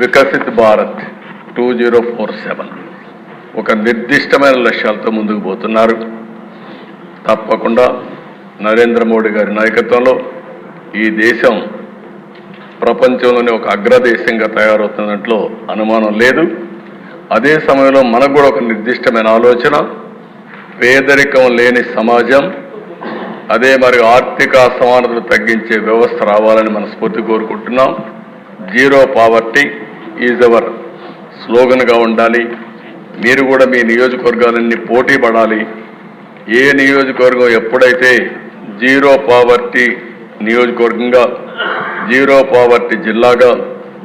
Viksit Bharat two zero four seven. ఒక నిర్దిష్టమైన లక్ష్యాలతో ముందుకు పోతున్నారు. తప్పకుండా నరేంద్ర మోడీ గారి నాయకత్వంలో ఈ దేశం ప్రపంచంలోనే ఒక అగ్రదేశంగా తయారవుతున్న దాంట్లో అనుమానం లేదు. అదే సమయంలో మనకు కూడా ఒక నిర్దిష్టమైన ఆలోచన పేదరికం లేని సమాజం అదే మరి ఆర్థిక అసమానతలు తగ్గించే వ్యవస్థ రావాలని మనస్ఫూర్తి కోరుకుంటున్నాం. జీరో పావర్టీ ఈజ్ అవర్ స్లోగన్గా ఉండాలి. మీరు కూడా మీ నియోజకవర్గాలన్నీ పోటీ పడాలి. ఏ నియోజకవర్గం ఎప్పుడైతే జీరో పావర్టీ నియోజకవర్గంగా జీరో పావర్టీ జిల్లాగా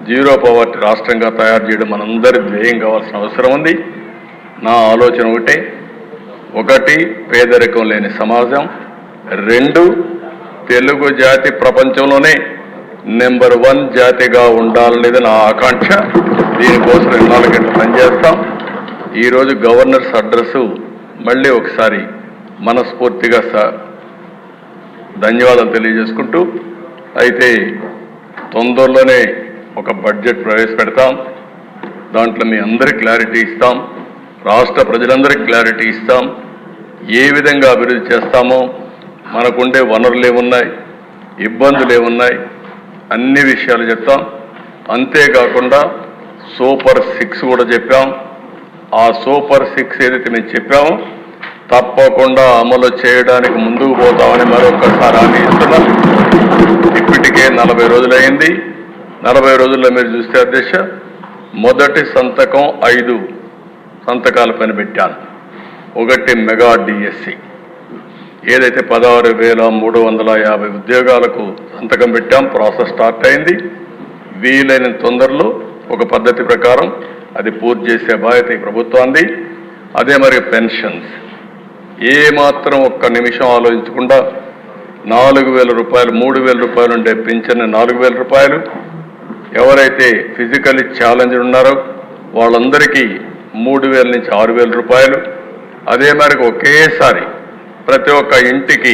జీరో పావర్టీ రాష్ట్రంగా తయారు చేయడం మనందరి ధ్యేయం కావాల్సిన అవసరం ఉంది. నా ఆలోచన ఒకటే. ఒకటి పేదరికం లేని సమాజం. రెండు తెలుగు జాతి ప్రపంచంలోనే నెంబర్ వన్ జాతిగా ఉండాలనేది నా ఆకాంక్ష. దీనికోసం ఇన్నాళ్ళ గంటలు పనిచేస్తాం. ఈరోజు గవర్నర్స్ అడ్రస్ మళ్ళీ ఒకసారి మనస్ఫూర్తిగా స ధన్యవాదాలు తెలియజేసుకుంటూ అయితే తొందరలోనే ఒక బడ్జెట్ ప్రవేశపెడతాం. దాంట్లో మీ అందరికి క్లారిటీ ఇస్తాం. రాష్ట్ర ప్రజలందరికీ క్లారిటీ ఇస్తాం. ఏ విధంగా అభివృద్ధి చేస్తామో మనకుండే వనరులు ఏమున్నాయి ఇబ్బందులు ఏమున్నాయి అన్ని విషయాలు చెప్తాం. అంతేకాకుండా సూపర్ సిక్స్ కూడా చెప్పాం. ఆ సూపర్ సిక్స్ ఏదైతే మేము చెప్పామో తప్పకుండా అమలు చేయడానికి ముందుకు పోతామని మరొకసారి హామీ ఇస్తున్నాం. ఇప్పటికే నలభై రోజులైంది. నలభై రోజుల్లో మీరు చూస్తే అధ్యక్ష మొదటి సంతకం ఐదు సంతకాల పని పెట్టాను. ఒకటి మెగా డిఎస్సి. ఏదైతే పదహారు వేల మూడు వందల యాభై ఉద్యోగాలకు సంతకం పెట్టాం ప్రాసెస్ స్టార్ట్ అయింది. వీలైన తొందరలో ఒక పద్ధతి ప్రకారం అది పూర్తి చేసే బాధ్యత ఈ ప్రభుత్వాన్ని అదే మరి పెన్షన్స్. ఏ మాత్రం ఒక్క నిమిషం ఆలోచించకుండా నాలుగు వేల రూపాయలు మూడు వేల రూపాయలు ఉండే పింఛన్ నాలుగు వేల రూపాయలు. ఎవరైతే ఫిజికలీ ఛాలెంజ్ ఉన్నారో వాళ్ళందరికీ మూడు వేల నుంచి ఆరు వేల రూపాయలు. అదే మేరకు ఒకేసారి ప్రతి ఒక్క ఇంటికి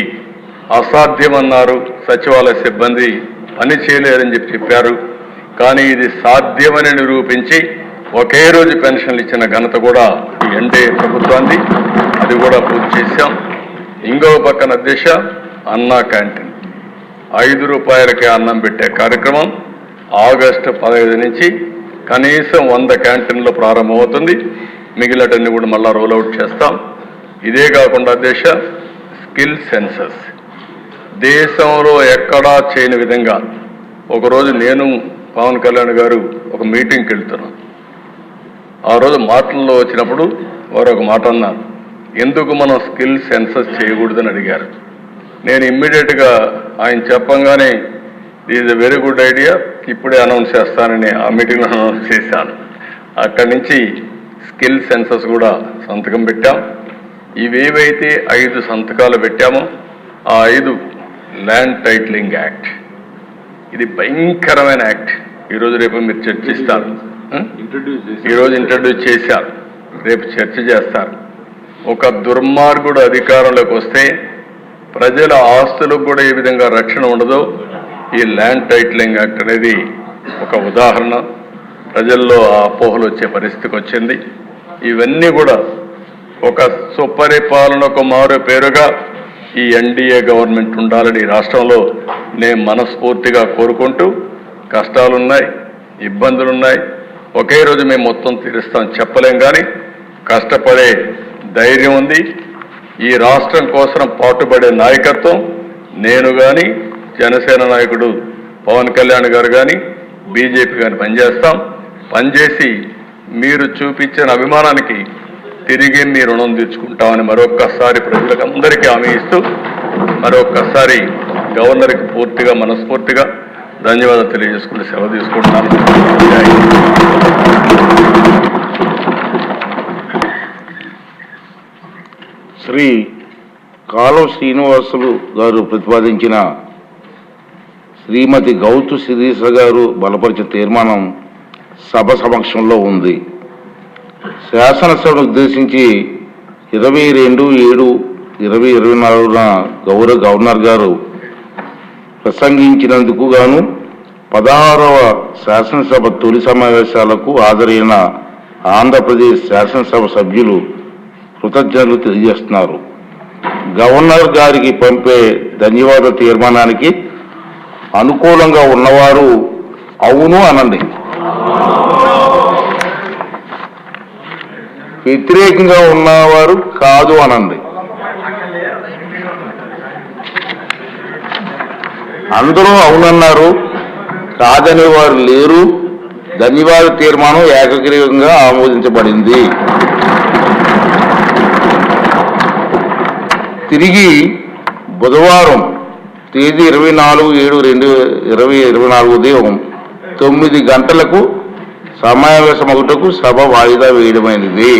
అసాధ్యమన్నారు సచివాలయ సిబ్బంది. పని చేయలేదని చెప్పి చెప్పారు. కానీ ఇది సాధ్యమని నిరూపించి ఒకే రోజు పెన్షన్లు ఇచ్చిన ఘనత కూడా ఎన్డీఏ ప్రభుత్వాన్ని అది కూడా పూర్తి చేశాం. ఇంకో పక్కన దిశ అన్నా క్యాంటీన్. ఐదు రూపాయలకే అన్నం పెట్టే కార్యక్రమం ఆగస్టు పదహైదు నుంచి కనీసం వంద క్యాంటీన్లో ప్రారంభమవుతుంది. మిగిలినటన్ని కూడా మళ్ళా రోల్అవుట్ చేస్తాం. ఇదే కాకుండా దేశ స్కిల్ సెన్సస్. దేశంలో ఎక్కడా చేయని విధంగా ఒకరోజు నేను పవన్ కళ్యాణ్ గారు ఒక మీటింగ్కి వెళ్తున్నాను ఆ రోజు మాటల్లో వచ్చినప్పుడు వారు ఒక మాట అన్నారు. ఎందుకు మనం స్కిల్ సెన్సస్ చేయకూడదని అడిగారు. నేను ఇమ్మీడియట్గా ఆయన చెప్పంగానే is a very good idea ఇప్పుడే అనౌన్స్ చేస్తానని ఆ మీటింగ్లో అనౌన్స్ చేశాను. అక్కడి నుంచి స్కిల్ సెన్సస్ కూడా సంతకం పెట్టాం. ఇవేవైతే ఐదు సంతకాలు పెట్టామో ఆ ఐదు ల్యాండ్ టైటిలింగ్ యాక్ట్. ఇది భయంకరమైన యాక్ట్. ఈరోజు రేపు మీరు చర్చిస్తారు. ఈరోజు ఇంట్రడ్యూస్ చేశారు. రేపు చర్చ చేస్తారు. ఒక దుర్మార్గుడు అధికారంలోకి వస్తే ప్రజల ఆస్తులకు కూడా ఏ విధంగా రక్షణ ఉండదో ఈ ల్యాండ్ టైటిలింగ్ యాక్ట్ అనేది ఒక ఉదాహరణ. ప్రజల్లో ఆ అపోహలు వచ్చే పరిస్థితికి వచ్చింది. ఇవన్నీ కూడా ఒక సుపరిపాలనకు మారు పేరుగా ఈ ఎన్డీఏ గవర్నమెంట్ ఉండాలని రాష్ట్రంలో నేను మనస్ఫూర్తిగా కోరుకుంటూ కష్టాలున్నాయి ఇబ్బందులున్నాయి. ఒకే రోజు మేము మొత్తం తీరుస్తాం చెప్పలేం కానీ కష్టపడే ధైర్యం ఉంది. ఈ రాష్ట్రం కోసం పాటుపడే నాయకత్వం నేను కానీ జనసేన నాయకుడు పవన్ కళ్యాణ్ గారు కానీ బీజేపీ కానీ పనిచేస్తాం. పనిచేసి మీరు చూపించిన అభిమానానికి తిరిగి మీ రుణం తీర్చుకుంటామని మరొక్కసారి ప్రజలకు అందరికీ హామీ ఇస్తూ మరొక్కసారి గవర్నర్కి పూర్తిగా మనస్ఫూర్తిగా ధన్యవాదాలు తెలియజేసుకుని సెలవు తీసుకుంటున్నాను. శ్రీ కాలం శ్రీనివాసులు గారు ప్రతిపాదించిన శ్రీమతి గౌతు శిరీష గారు బలపరిచిన తీర్మానం సభ సమక్షంలో ఉంది. శాసనసభను ఉద్దేశించి ఇరవై రెండు ఏడు ఇరవై ఇరవై నాలుగున గౌరవ గవర్నర్ గారు ప్రసంగించినందుకు గాను పదహారవ శాసనసభ తొలి సమావేశాలకు హాజరైన ఆంధ్రప్రదేశ్ శాసనసభ సభ్యులు కృతజ్ఞతలు తెలియజేస్తున్నారు. గవర్నర్ గారికి పంపే ధన్యవాద తీర్మానానికి అనుకూలంగా ఉన్నవారు అవును అనండి. వ్యతిరేకంగా ఉన్నవారు కాదు అనండి అందరూ అవునన్నారు కాదని వారు లేరు ధన్యవాద తీర్మానం ఏకగ్రీవంగా ఆమోదించబడింది. తిరిగి బుధవారం తేదీ ఇరవై నాలుగు ఏడు రెండు ఇరవై ఇరవై నాలుగు ఉదయం తొమ్మిది గంటలకు సమావేశమగుటకు సభ వాయిదా వేయడమైనది.